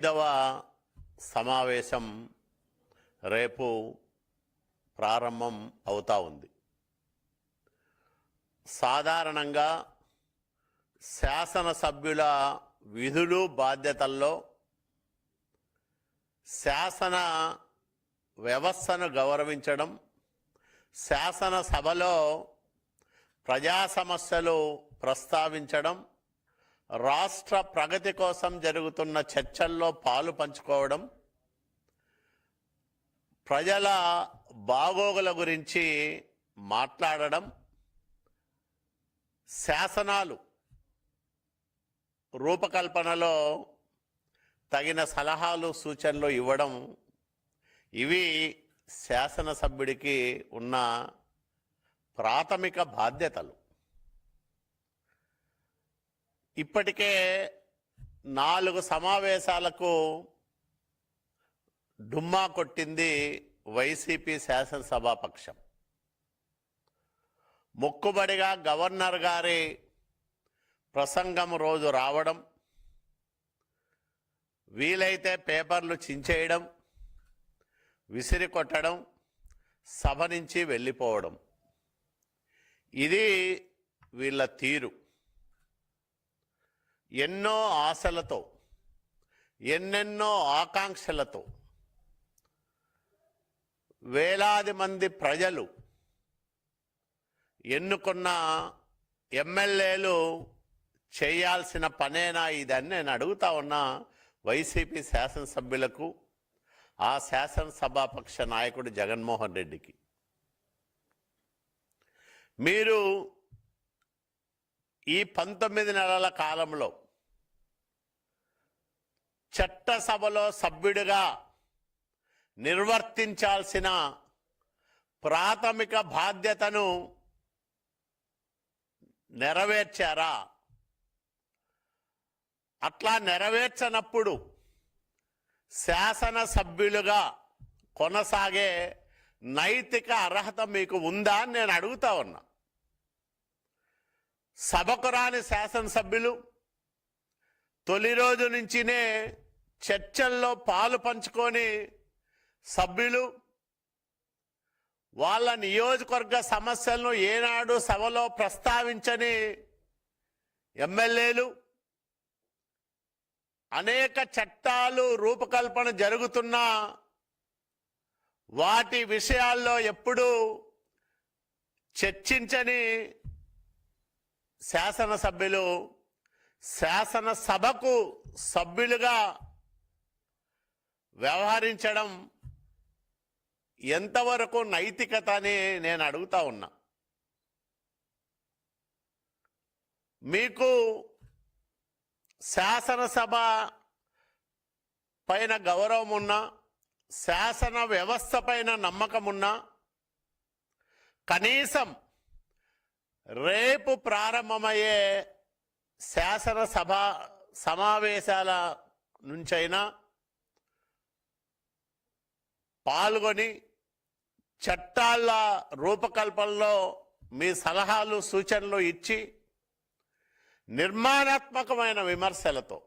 ఐదవ సమావేశం రేపు ప్రారంభం అవుతా ఉంది. సాధారణంగా శాసనసభ్యుల విధులు బాధ్యతల్లో శాసన వ్యవస్థను గౌరవించడం శాసనసభలో ప్రజా సమస్యలు ప్రస్తావించడం రాష్ట్ర ప్రగతి కోసం జరుగుతున్న చర్చల్లో పాలు పంచుకోవడం ప్రజల బాగోగుల గురించి మాట్లాడడం శాసనాలు రూపకల్పనలో తగిన సలహాలు సూచనలు ఇవ్వడం ఇవి శాసనసభ్యుడికి ఉన్న ప్రాథమిక బాధ్యతలు. ఇప్పటికే నాలుగు సమావేశాలకు డుమ్మా కొట్టింది వైసీపీ శాసనసభాపక్షం మొక్కుబడిగా గవర్నర్ గారి ప్రసంగం రోజు రావడం వీలైతే పేపర్లు చించేయడం విసిరి కొట్టడం సభ నుంచి వెళ్ళిపోవడం. ఇది వీళ్ళ తీరు. ఎన్నో ఆశలతో ఎన్నెన్నో ఆకాంక్షలతో వేలాది మంది ప్రజలు ఎన్నుకున్న ఎమ్మెల్యేలు చేయాల్సిన పనేనా ఇదని నేను అడుగుతా ఉన్నా వైసీపీ శాసనసభ్యులకు ఆ శాసనసభాపక్ష నాయకుడు జగన్మోహన్ రెడ్డికి. మీరు ఈ పంతొమ్మిది నెలల కాలంలో చట్టసభలో సభ్యుడిగా నిర్వర్తించాల్సిన ప్రాథమిక బాధ్యతను నెరవేర్చారా? అట్లా నెరవేర్చనప్పుడు శాసనసభ్యులుగా కొనసాగే నైతిక అర్హత మీకు ఉందా అని నేను అడుగుతా ఉన్నా. సభకు రాని శాసనసభ్యులు తొలి రోజు నుంచినే చర్చల్లో పాలు పంచుకొని సభ్యులు వాళ్ళ నియోజకవర్గ సమస్యలను ఏనాడు సభలో ప్రస్తావించని ఎమ్మెల్యేలు అనేక చట్టాలు రూపకల్పన జరుగుతున్నా వాటి విషయాల్లో ఎప్పుడూ చర్చించని శాసనసభ్యులు శాసనసభకు సభ్యులుగా వ్యవహరించడం ఎంతవరకు నైతికత అని నేను అడుగుతా ఉన్నా. మీకు శాసనసభ పైన గౌరవం ఉన్నా శాసన వ్యవస్థ పైన నమ్మకం ఉన్నా కనీసం రేపు ప్రారంభమయ్యే శాసనసభ సమావేశాల నుంచైనా పాల్గొని చట్టాల రూపకల్పనలో మీ సలహాలు సూచనలు ఇచ్చి నిర్మాణాత్మకమైన విమర్శలతో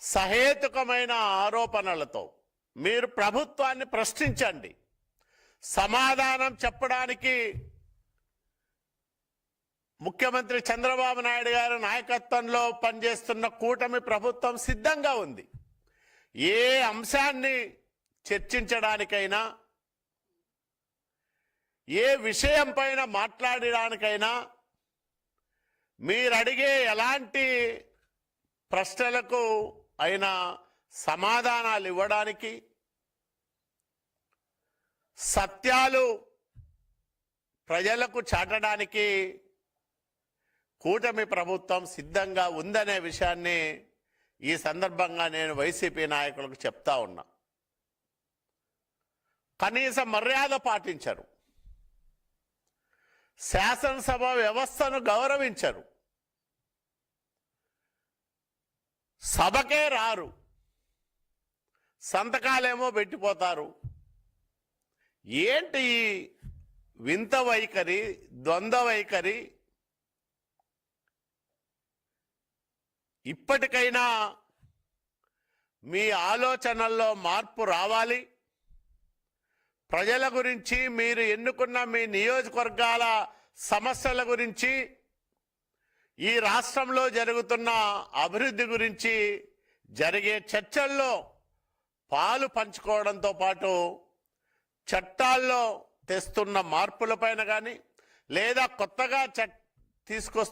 సహేతుకమైన ఆరోపణలతో మీరు ప్రభుత్వాన్ని ప్రశ్నించండి. సమాధానం చెప్పడానికి ముఖ్యమంత్రి చంద్రబాబు నాయుడు గారి నాయకత్వంలో పనిచేస్తున్న కూటమి ప్రభుత్వం సిద్ధంగా ఉంది. ఏ అంశాన్ని చర్చించడానికైనా ఏ విషయం పైన మాట్లాడడానికైనా మీరు అడిగే ఎలాంటి ప్రశ్నలకు అయినా సమాధానాలు ఇవ్వడానికి సత్యాలు ప్రజలకు చాటడానికి కూటమి ప్రభుత్వం సిద్ధంగా ఉందనే విషయాన్ని ఈ సందర్భంగా నేను వైసీపీ నాయకులకు చెప్తా ఉన్నా. కనీస మర్యాద పాటించరు. శాసనసభ వ్యవస్థను గౌరవించరు. సభకే రారు. సంతకాలేమో పెట్టిపోతారు. ఏంటి ఈ వింత వైఖరి ద్వంద్వ వైఖరి? ఇప్పటికైనా మీ ఆలోచనల్లో మార్పు రావాలి. ప్రజల గురించి మీరు ఎన్నుకున్న మీ నియోజకవర్గాల సమస్యల గురించి ఈ రాష్ట్రంలో జరుగుతున్న అభివృద్ధి గురించి జరిగే చర్చల్లో పాలు పంచుకోవడంతో పాటు చట్టాల్లో తెస్తున్న మార్పులపైన కానీ లేదా కొత్తగా చట్ తీసుకొస్తున్న